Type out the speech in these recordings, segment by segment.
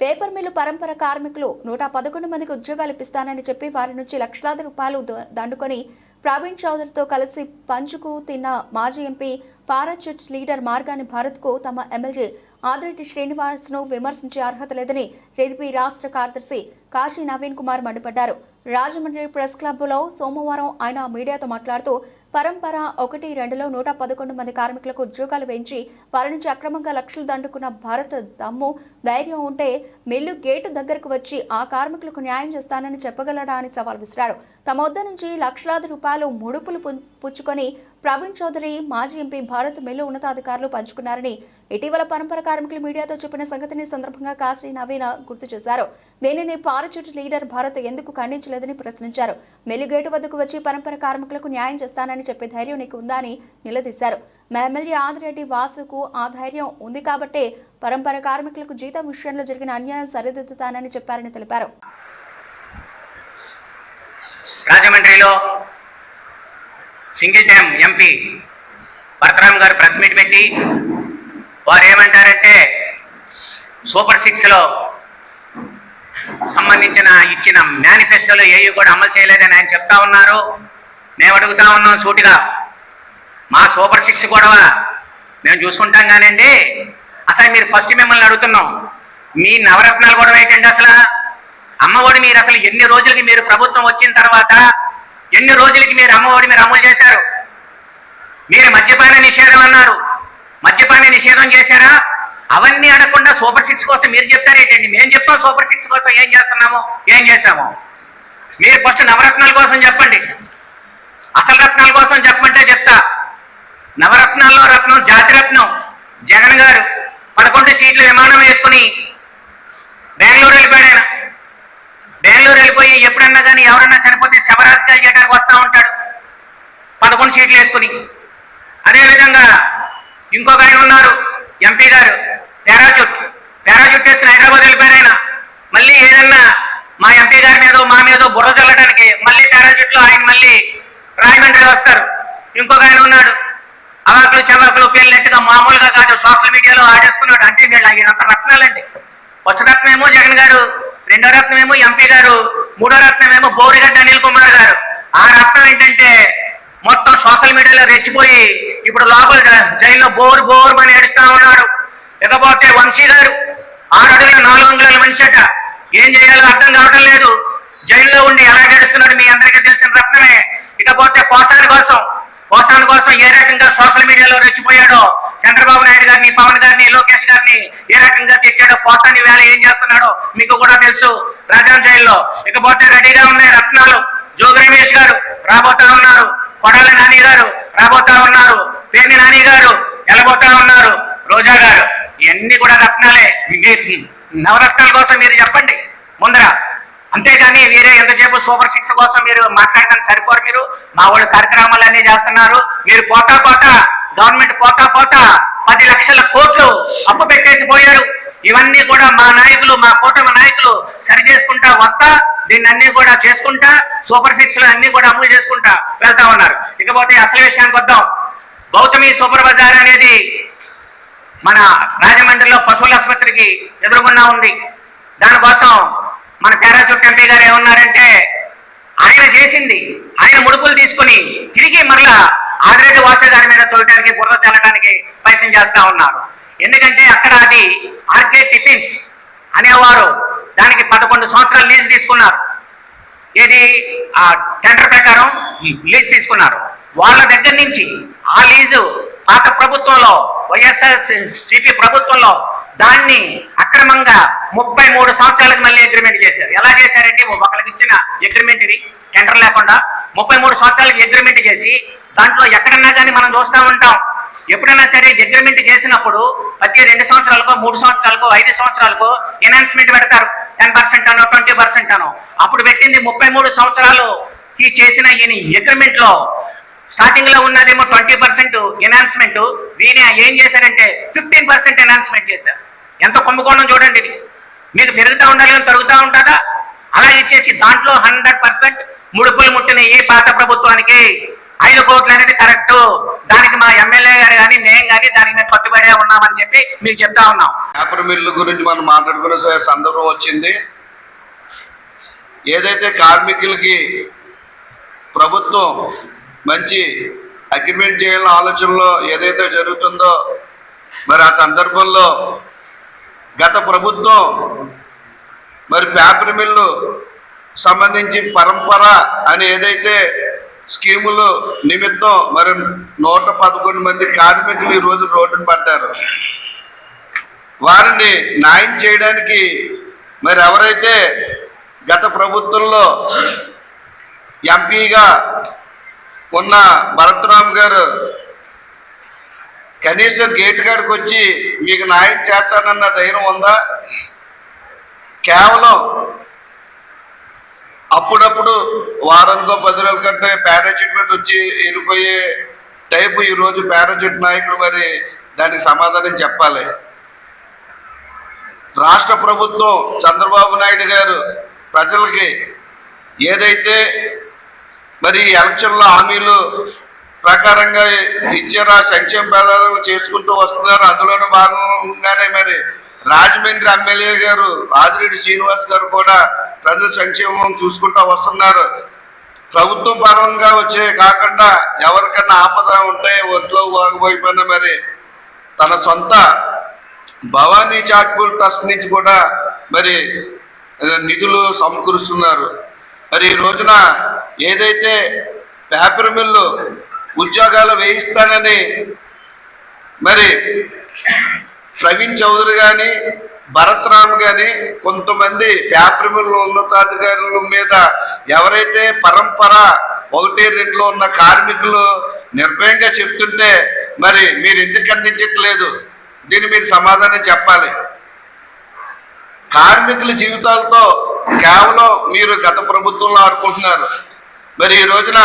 Paper mill పరంపర కార్మికులు నూట పదకొండు మందికి ఉద్యోగాలు ఇప్పిస్తానని చెప్పి వారి నుంచి లక్షలాది రూపాయలు దండుకొని ప్రవీణ్ చౌదరితో కలిసి పంచుకు తిన్న మాజీ ఎంపీ పారాచర్చ్ లీడర్ మార్గాని భారత్కు తమ ఎమ్మెల్యే ఆదిరెడ్డి శ్రీనివాస్ను విమర్శించే అర్హత లేదని టీడీపీ రాష్ట్ర కార్యదర్శి కాశీ నవీన్ కుమార్ మండిపడ్డారు. రాజమండ్రి ప్రెస్ క్లబ్లో సోమవారం ఆయన మీడియాతో మాట్లాడుతూ పరంపర ఒకటి రెండులో నూట పదకొండు మంది కార్మికులకు ఉద్యోగాలు వేయించి వారి నుంచి అక్రమంగా లక్షలు దండుకున్న భారత్ దమ్ము ధైర్యం ఉంటే మిల్లు గేటు దగ్గరకు వచ్చి ఆ కార్మికులకు న్యాయం చేస్తానని చెప్పగలడా అని సవాల్ విసిరారు. తమ వద్ద నుంచి లక్షలాది రూపాయలు ముడుపులు పు- పుచ్చుకొని ప్రవీణ్ చౌదరి మాజీ ఎంపీ భారత్ మిల్లు ఉన్నతాధికారులు పంచుకున్నారని ఇటీవల పరంపర కార్మికులు మీడియాతో చెప్పిన సంగతిని సందర్భంగా కాశీ నవీన గుర్తు చేశారు. దీనిని పారచూట్ లీడర్ భారత్ ఎందుకు ఖండించలేదని ప్రశ్నించారు. మెలిగేటు వద్దకు వచ్చి పరంపర కార్మికులకు న్యాయం చేస్తానని చెప్పే ధైర్యం నీకు ఉందా అని నిలదీశారు. మా ఎమ్మెల్యే ఆదిరెడ్డి వాసుకు ఆ ధైర్యం ఉంది కాబట్టే పరంపర కార్మికులకు జీతం విషయంలో జరిగిన అన్యాయం సరిదిద్దుతానని చెప్పారని తెలిపారు. రాజమండ్రిలో సింగిల్ డ్యామ్ ఎంపీ భరతరామ్ గారు ప్రెస్ మీట్ పెట్టి వారు ఏమంటారంటే సూపర్ సిక్స్లో సంబంధించిన ఇచ్చిన మేనిఫెస్టోలో ఏవి కూడా అమలు చేయలేదని ఆయన చెప్తా ఉన్నారు. మేము అడుగుతా ఉన్నాం సూటిగా. మా సూపర్ సిక్స్ గొడవ మేము చూసుకుంటాం కానండి అసలు మీరు ఫస్ట్ మిమ్మల్ని అడుగుతున్నాం. మీ నవరత్నాలు గొడవ ఏంటండి అసలు? అమ్మఒడి మీరు అసలు ఎన్ని రోజులకి మీరు ప్రభుత్వం వచ్చిన తర్వాత ఎన్ని రోజులకి మీరు అమ్మఒడి మీరు అమలు చేశారు? మీరు మద్యపాన నిషేధం అన్నారు. మద్యపాన నిషేధం చేశారా? అవన్నీ అడగకుండా సూపర్ సిక్స్ కోసం మీరు చెప్తారేటండి? మేము చెప్తాం సూపర్ సిక్స్ కోసం ఏం చేస్తున్నాము? ఏం చేశామో? మీరు ఫస్ట్ నవరత్నాల కోసం చెప్పండి. అసలు రత్నాల కోసం చెప్పమంటే చెప్తా. నవరత్నాల్లో రత్నం జాతిరత్నం జగన్ గారు పదకొండు సీట్లు విమానం వేసుకుని బెంగళూరు వెళ్ళిపోయాడు. ఆయన బెంగళూరు వెళ్ళిపోయి ఎప్పుడన్నా కానీ ఎవరన్నా చనిపోతే శవరాజకీయాలు చేయడానికి వస్తూ ఉంటాడు. పదకొండు సీట్లు వేసుకుని. అదేవిధంగా ఇంకొక ఆయన ఉన్నారు. ఎంపీ గారు పారాచూట్. పారాచూట్ వేసుకుని హైదరాబాద్ వెళ్ళిపోయారు ఆయన. మళ్ళీ ఏదన్నా మా ఎంపీ గారి మీద మా మీద బుర్ర చల్లడానికి మళ్ళీ పారాచూట్లో ఆయన మళ్ళీ రాజమండ్రి వస్తారు. ఇంకొక ఆయన ఉన్నాడు. అవాకులు చవాకులు పేలినట్టుగా మామూలుగా కాదు. సోషల్ మీడియాలో ఆడేసుకున్నాడు. అంటే వీళ్ళు ఈయనంత రత్నాలండి. ఫస్ట్ రత్నమేమో జగన్ గారు రెండో రత్నమేమో ఏమో ఎంపీ గారు మూడో రత్నమేమో బోరిగడ్డ అనిల్ కుమార్ గారు. ఆ రత్నం ఏంటంటే మొత్తం సోషల్ మీడియాలో రెచ్చిపోయి ఇప్పుడు లోపల జైల్లో బోర్ బోర్ అని ఏడుస్తా ఉన్నాడు. ఇకపోతే వంశీ గారు ఆరు అడుగుల నాలుగు వందల మనిషి అట ఏం చేయాలో అర్థం కావడం లేదు. జైల్లో ఉండి ఎలా గడుస్తున్నాడు మీ అందరికీ తెలిసిన రత్నమే. ఇకపోతే పోసాని కోసం పోసాని కోసం ఏ రకంగా సోషల్ మీడియాలో రెచ్చిపోయాడో చంద్రబాబు నాయుడు గారిని పవన్ గారిని లోకేష్ గారిని ఏ రకంగా తెచ్చాడో పోసాని వేళ ఏం చేస్తున్నాడో మీకు కూడా తెలుసు. రాజాం జైల్లో. ఇకపోతే రెడీగా ఉన్నాయి రత్నాలు. జోగి రమేష్ గారు రాబోతా ఉన్నారు. కొడాల నాని గారు రాబోతా ఉన్నారు. పేర్ని నాని గారు? వెళ్ళబోతా ఉన్నారు. రోజా గారు ఇవన్నీ కూడా రత్నాలే. నవరత్నాల కోసం మీరు చెప్పండి. ముందర అంతేగాని మీరే ఎంతసేపు సూపర్ సిక్స్ కోసం మీరు మాట్లాడడానికి సరిపోరు మీరు. మా వాళ్ళు కార్యక్రమాలన్నీ చేస్తున్నారు. మీరు పోతా పోతా గవర్నమెంట్ పోతా పోతా పది లక్షల కోట్లు అప్పు పెట్టేసి పోయారు. ఇవన్నీ కూడా మా నాయకులు మా కూటమి నాయకులు సరి చేసుకుంటా వస్తా దీన్ని అన్ని కూడా చేసుకుంటా సూపర్ సిక్స్లో అన్ని కూడా అమలు చేసుకుంటా వెళ్తా ఉన్నారు. ఇకపోతే అసలు విషయానికి వద్దాం. గౌతమి సూపర్ బజార్ అనేది మన రాజమండ్రిలో పశువుల ఆసుపత్రికి ఎదురుగుండా ఉంది. దానికోసం మన పారాచూట్ ఎంపీ గారు ఏమన్నారంటే ఆయన చేసింది ఆయన ముడుపులు తీసుకుని తిరిగి మరలా ఆదిరెడ్డి వాసు గారి మీద తోయటానికి బుర్ర తెల్లడానికి ప్రయత్నం చేస్తా ఉన్నారు. ఎందుకంటే అక్కడ అది ఆర్కే టిఫిన్స్ అనేవారు. దానికి పదకొండు సంవత్సరాలు లీజు తీసుకున్నారు. ఏది? ఆ టెండర్ ప్రకారం లీజ్ తీసుకున్నారు. వాళ్ళ దగ్గర నుంచి ఆ లీజు పాత ప్రభుత్వంలో వైఎస్ఆర్ సిపి ప్రభుత్వంలో దాన్ని అక్రమంగా ముప్పై మూడు సంవత్సరాలకు మళ్ళీ అగ్రిమెంట్ చేశారు. ఎలా చేశారంటే ఒకరికి ఇచ్చిన అగ్రిమెంట్ ఇది టెండర్ లేకుండా ముప్పై మూడు సంవత్సరాలకి అగ్రిమెంట్ చేసి దాంట్లో ఎక్కడన్నా కానీ మనం చూస్తూ ఉంటాం. ఎప్పుడైనా సరే అగ్రిమెంట్ చేసినప్పుడు ప్రతి రెండు సంవత్సరాలకో మూడు సంవత్సరాలకు ఐదు సంవత్సరాలకు ఎనాన్స్మెంట్ పెడతారు. టెన్ పర్సెంట్ అనో ట్వంటీ పర్సెంట్ అనో. అప్పుడు పెట్టింది ముప్పై మూడు సంవత్సరాలు. చేసిన ఈయన అగ్రిమెంట్లో స్టార్టింగ్లో ఉన్నదేమో ట్వంటీ పర్సెంట్ ఎనాన్స్మెంట్ దీని ఏం చేశారంటే ఫిఫ్టీన్ పర్సెంట్ ఎనాన్స్మెంట్ చేశారు. ఎంత కుంభకోణం చూడండి ఇది. మీకు పెరుగుతూ ఉండాలి తరుగుతూ ఉంటుందా? అలా ఇచ్చేసి దాంట్లో హండ్రెడ్ పర్సెంట్ ముడుపులు ముట్టిన ఏ పాత ప్రభుత్వానికి ఐదు కోట్లు అనేది కరెక్ట్ దానికి మా ఎమ్మెల్యే గారు కానీ నేను కానీ దానికి మేము కట్టుబడే ఉన్నామని చెప్పి మీకు చెప్తా ఉన్నాం. పేపర్ మిల్లు గురించి మనం మాట్లాడుకునే సందర్భం వచ్చింది. ఏదైతే కార్మికులకి ప్రభుత్వం మంచి అగ్రిమెంట్ చేయాలని ఆలోచనలో ఏదైతే జరుగుతుందో మరి ఆ సందర్భంలో గత ప్రభుత్వం మరి పేపర్ మిల్లు సంబంధించి పరంపర అని ఏదైతే స్కీములు నిమిత్తం మరి నూట పదకొండు మంది కార్మికులు ఈ రోజు రోడ్డున పడ్డారు వారిని న్యాయం చేయడానికి మరి ఎవరైతే గత ప్రభుత్వంలో ఎంపీగా ఉన్న భరత్రామ్ గారు కనీసం గేట్ కాడికి వచ్చి మీకు న్యాయం చేస్తానన్న ధైర్యం ఉందా? కేవలం అప్పుడప్పుడు వారానికో పది రోజుల కంటే పారాచూట్ మీద వచ్చి వెళ్ళిపోయే టైపు ఈరోజు పారాచూట్ నాయకుడు మరి దానికి సమాధానం చెప్పాలి. రాష్ట్ర ప్రభుత్వం చంద్రబాబు నాయుడు గారు ప్రజలకి ఏదైతే మరి ఎలక్షన్లో హామీలు ప్రకారంగా ఇచ్చారో ఆ సంక్షేమ పేదలు చేసుకుంటూ వస్తున్నారు. అందులోనూ భాగంగానే మరి రాజమండ్రి ఎమ్మెల్యే గారు ఆదిరెడ్డి శ్రీనివాస్ గారు కూడా ప్రజల సంక్షేమం చూసుకుంటూ వస్తున్నారు. ప్రభుత్వం పరంగా వచ్చే కాకుండా ఎవరికన్నా ఆపద ఉంటే ఒంట్లో బాగుపోయిపోయినా మరి తన సొంత భవానీ చాట్పూల్ ట్రస్ట్ నుంచి కూడా మరి నిధులు సమకూరుస్తున్నారు. మరి ఈ రోజున ఏదైతే పేపర్ మిల్లు ఉద్యోగాలు వేయిస్తానని మరి ప్రవీణ్ చౌదరి కానీ భరత్ గాని కానీ కొంతమంది పేపర్ మిల్లు ఉన్నతాధికారుల మీద ఎవరైతే పరంపర ఒకటి రెండులో ఉన్న కార్మికులు నిర్భయంగా చెప్తుంటే మరి మీరు ఎందుకు అందించట్లేదు దీన్ని మీరు సమాధానం చెప్పాలి. కార్మికుల జీవితాలతో కేవలం మీరు గత ప్రభుత్వంలో ఆడుకుంటున్నారు. మరి ఈ రోజున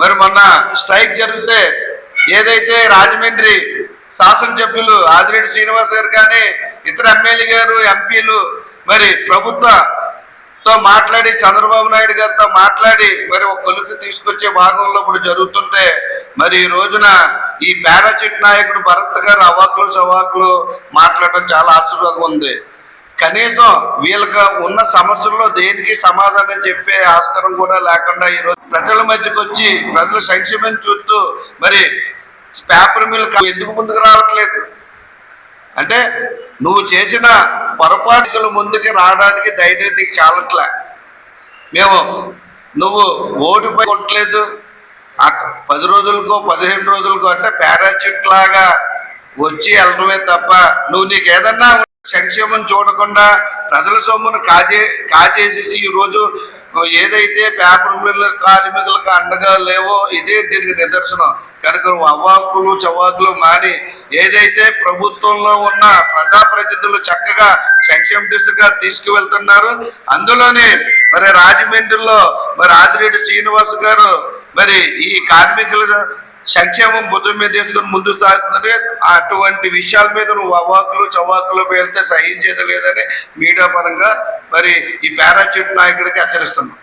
మరి మొన్న స్ట్రైక్ జరిగితే ఏదైతే రాజమండ్రి శాసనసభ్యులు ఆదిరెడ్డి శ్రీనివాస్ గారు కానీ ఇతర ఎమ్మెల్యే గారు ఎంపీలు మరి ప్రభుత్వతో మాట్లాడి చంద్రబాబు నాయుడు గారితో మాట్లాడి మరి ఒక కొలుకు తీసుకొచ్చే భాగంలో ఇప్పుడు జరుగుతుంటే మరి ఈ రోజున ఈ పారాచిట్ నాయకుడు భరత్ గారు అవాకులు చవాకులు మాట్లాడడం చాలా ఆశీర్వాదం ఉంది. కనీసం వీళ్ళకి ఉన్న సమస్యల్లో దేనికి సమాధానం చెప్పే ఆస్కారం కూడా లేకుండా ఈరోజు ప్రజల మధ్యకు వచ్చి ప్రజల సంక్షేమం చూస్తూ మరి పేపర్ మిల్ ఎందుకు ముందుకు రావట్లేదు? అంటే నువ్వు చేసిన పొరపాటులు ముందుకు రావడానికి ధైర్యం నీకు చాలట్లే. మేము నువ్వు ఓటుపై కొట్టలేదు. పది రోజులకో పదిహేను రోజులకో అంటే పారాచూట్ లాగా వచ్చి వెళ్ళడమే తప్ప నువ్వు నీకు ఏదన్నా సంక్షేమం చూడకుండా ప్రజల సొమ్మును కాజే కాజేసేసి ఈ రోజు ఏదైతే పేపర్ మిల్లు కార్మికులకు అండగా లేవో ఇదే దీనికి నిదర్శనం. కనుక నువ్వు అవ్వాకులు చవాకులు మాని ఏదైతే ప్రభుత్వంలో ఉన్న ప్రజాప్రతినిధులు చక్కగా సంక్షేమ దిశగా తీసుకువెళ్తున్నారు అందులోనే మరి రాజమండ్రిలో మరి ఆదిరెడ్డి శ్రీనివాస్ గారు మరి ఈ కార్మికుల సంక్షేమం భుజం మీద తీసుకుని ముందు సాగుతుందని అటువంటి విషయాల మీద నువ్వు అవాకులు చవాకులు వెళ్తే సహించేది లేదని మీడియా పరంగా మరి ఈ పారాచూట్ నాయకుడికి హెచ్చరిస్తున్నాం.